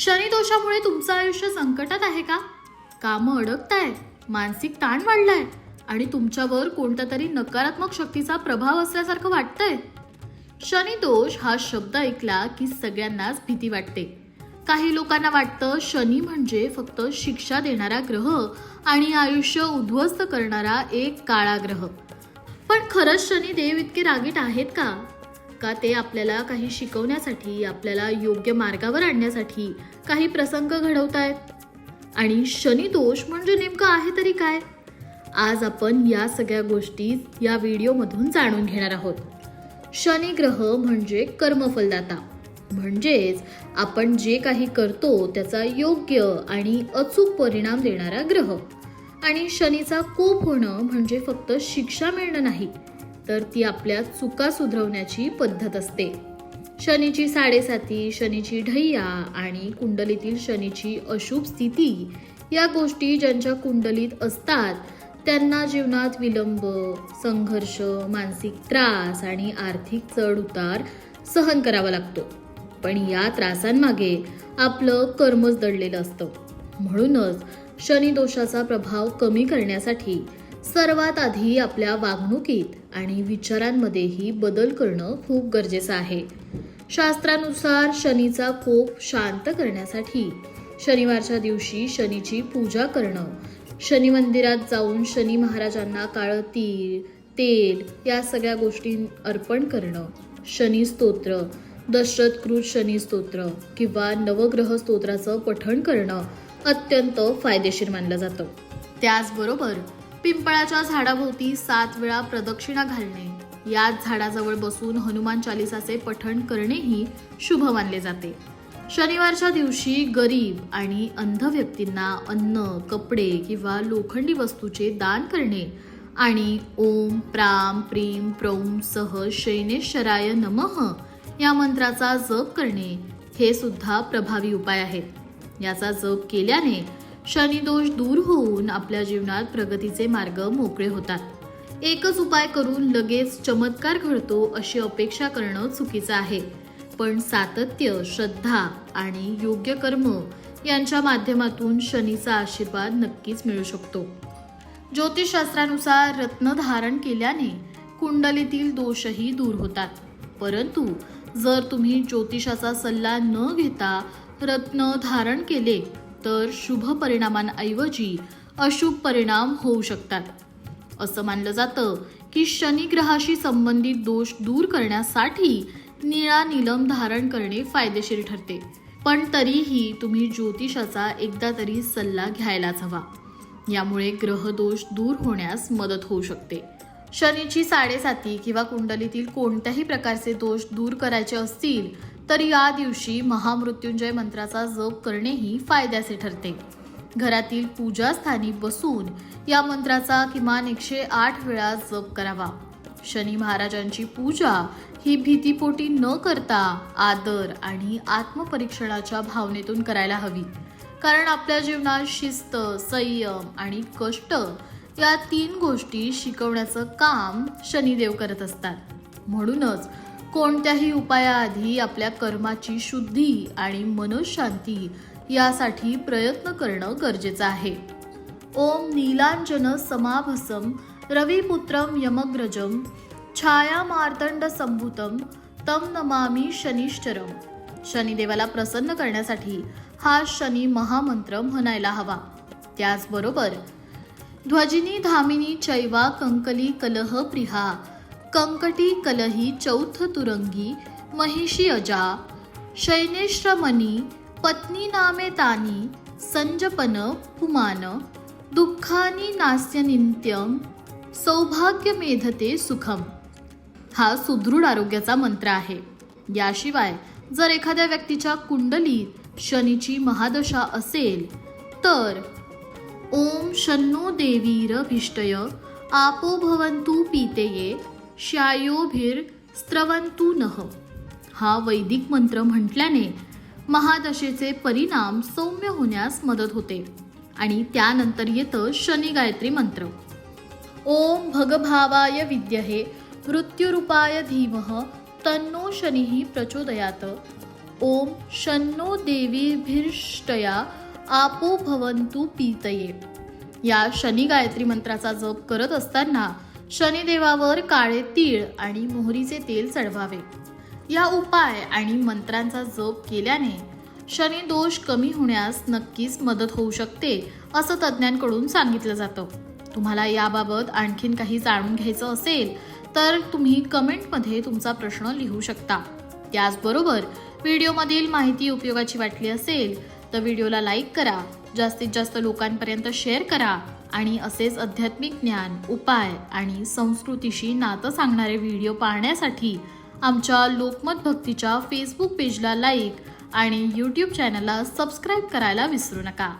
शनिदोषामुळे तुमचं आयुष्य संकटात आहे का? कामं अडकताय मानसिक ताण वाढलाय आणि तुमच्यावर कोणत्या तरी नकारात्मक शक्तीचा प्रभाव असल्यासारखं वाटतंय. शनिदोष हा शब्द ऐकला की सगळ्यांनाच भीती वाटते. काही लोकांना वाटतं शनी म्हणजे फक्त शिक्षा देणारा ग्रह आणि आयुष्य उद्ध्वस्त करणारा एक काळा ग्रह पण खरंच शनी देव इतके रागीट आहेत का? का ते आपल्याला काही शिकवण्यासाठी आपल्याला योग्य मार्गावर आणण्यासाठी काही प्रसंग घडवतायत? आणि शनी दोष म्हणजे नेमकं आहे तरी काय? आज आपण या सगळ्या गोष्टी या व्हिडिओमधून जाणून घेणार आहोत. शनी ग्रह म्हणजे कर्मफलदाता. म्हणजेच आपण जे काही करतो त्याचा योग्य आणि अचूक परिणाम देणारा ग्रह. आणि शनीचा कोप होणं म्हणजे फक्त शिक्षा मिळणं नाही तर ती आपल्या चुका सुधरवण्याची पद्धत असते. शनीची साडेसाती शनीची ढैया आणि कुंडलीतील शनीची अशुभ स्थिती या गोष्टी ज्यांच्या कुंडलीत असतात त्यांना जीवनात विलंब संघर्ष मानसिक त्रास आणि आर्थिक चढउतार सहन करावा लागतो. पण या त्रासांमागे आपलं कर्मच दडलेलं असतं. म्हणूनच शनी दोषाचा प्रभाव कमी करण्यासाठी सर्वात आधी आपल्या वागणुकीत आणि विचारांमध्येही बदल करणं खूप गरजेचं आहे. शास्त्रानुसार शनीचा कोप शांत करण्यासाठी शनिवारच्या दिवशी शनीची पूजा करणं शनी मंदिरात जाऊन शनी महाराजांना काळं तीळ तेल या सगळ्या गोष्टी अर्पण करणं शनी स्तोत्र दशरथकृत शनी स्तोत्र किंवा नवग्रह स्तोत्राचं पठण करणं अत्यंत फायदेशीर मानलं जातं. त्याचबरोबर पिंपळाच्या झाडाभोवती सात वेळा प्रदक्षिणा घालणे. याच झाडाजवळ बसून हनुमान चालिसाचे पठण करणेही शुभ मानले जाते. शनिवारच्या दिवशी गरीब आणि अंध व्यक्तींना अन्न कपडे किंवा लोखंडी वस्तूचे दान करणे आणि ओम प्राम प्रीम प्रौम सह शैनेश्वराय नमः या मंत्राचा जप करणे हे सुद्धा प्रभावी उपाय आहेत. याचा जप केल्याने शनिदोष दूर होऊन आपल्या जीवनात प्रगतीचे मार्ग मोकळे होतात. एकच उपाय करून लगेच चमत्कार घडतो अशी अपेक्षा करणं चुकीचं आहे. पण सातत्य श्रद्धा आणि योग्य कर्म यांच्या माध्यमातून शनीचा आशीर्वाद नक्कीच मिळू शकतो. ज्योतिषशास्त्रानुसार रत्न धारण केल्याने कुंडलीतील दोषही दूर होतात. परंतु जर तुम्ही ज्योतिषाचा सल्ला न घेता रत्न धारण केले तर शुभ परिणामांऐवजी अशुभ परिणाम होऊ शकतात. असं मानलं जातं की शनी ग्रहाशी संबंधित दोष दूर करण्यासाठी निळा निलम धारण करणे फायदेशीर ठरते. पण तरीही तुम्ही ज्योतिषाचा एकदा तरी सल्ला घ्यायलाच हवा. यामुळे ग्रहदोष दूर होण्यास मदत होऊ शकते. शनीची साडेसाती किंवा कुंडलीतील कोणत्याही प्रकारचे दोष दूर करायचे असतील तर या दिवशी महामृत्युंजय मंत्राचा जप करणेही फायद्याचे ठरते. घरातील पूजास्थानी बसून या मंत्राचा किमान एकशे आठ वेळा जप करावा. शनी महाराजांची पूजा ही भीतीपोटी न करता आदर आणि आत्मपरीक्षणाच्या भावनेतून करायला हवी. कारण आपल्या जीवनात शिस्त संयम आणि कष्ट या तीन गोष्टी शिकवण्याचं काम शनिदेव करत असतात. म्हणूनच कोणत्याही उपायाआधी आपल्या कर्माची शुद्धी आणि मनशांती यासाठी प्रयत्न करणं गरजेचं आहे. ओम नीलांजन समाभसम रविपुत्रम यमग्रजम छाया मार्तंड संभूतम तम नमामी शनिश्चरम. शनिदेवाला प्रसन्न करण्यासाठी हा शनी महामंत्र म्हणायला हवा. त्याचबरोबर ध्वजिनी धामिनी चैवा कंकली कलह प्रिहा कंकटी कलही चौथ तुरंगी महिषी अजा शैनेश्रमणी पत्नी नामे तानी संजपन पुमान दुःखानी नास्य नित्यम सौभाग्य मेधते सुखम. हा सुदृढ आरोग्याचा मंत्र आहे. याशिवाय जर एखाद्या व्यक्तीच्या कुंडलीत शनीची महादशा असेल तर ओम शन्नो देवीरभिष्टय आपो भवंतु पीतेये श्यायोभिर स्त्रवन्तु नः। हा वैदिक मंत्र म्हटल्याने महादशेचे परिणाम सौम्य होण्यास मदत होते आणि त्यानंतर येतं शनी गायत्री मंत्र. ओम भगभावाय विद्यहे मृत्युरूपाय धीमह तन्नो शनिः प्रचोदयात। ओम शन्नो देवीभिर्ष्टया आपो भवंतु पीतये। या शनी गायत्री मंत्राचा जप करत असताना शनिदेवावर काळे तीळ आणि मोहरीचे तेल चढवावे. या उपाय आणि मंत्रांचा जप केल्याने शनी दोष कमी होण्यास नक्कीच मदत होऊ शकते असं तज्ज्ञांकडून सांगितलं जातं. तुम्हाला याबाबत आणखीन काही जाणून घ्यायचं असेल तर तुम्ही कमेंटमध्ये तुमचा प्रश्न लिहू शकता. त्याचबरोबर व्हिडिओमधील माहिती उपयोगाची वाटली असेल तर व्हिडिओला लाईक करा जास्तीत जास्त लोकांपर्यंत शेअर करा. आणि असेच आध्यात्मिक ज्ञान उपाय आणि संस्कृतीशी नातं सांगणारे व्हिडिओ पाहण्यासाठी आमच्या लोकमत भक्तीच्या फेसबुक पेजला लाईक आणि यूट्यूब चॅनलला सबस्क्राईब करायला विसरू नका.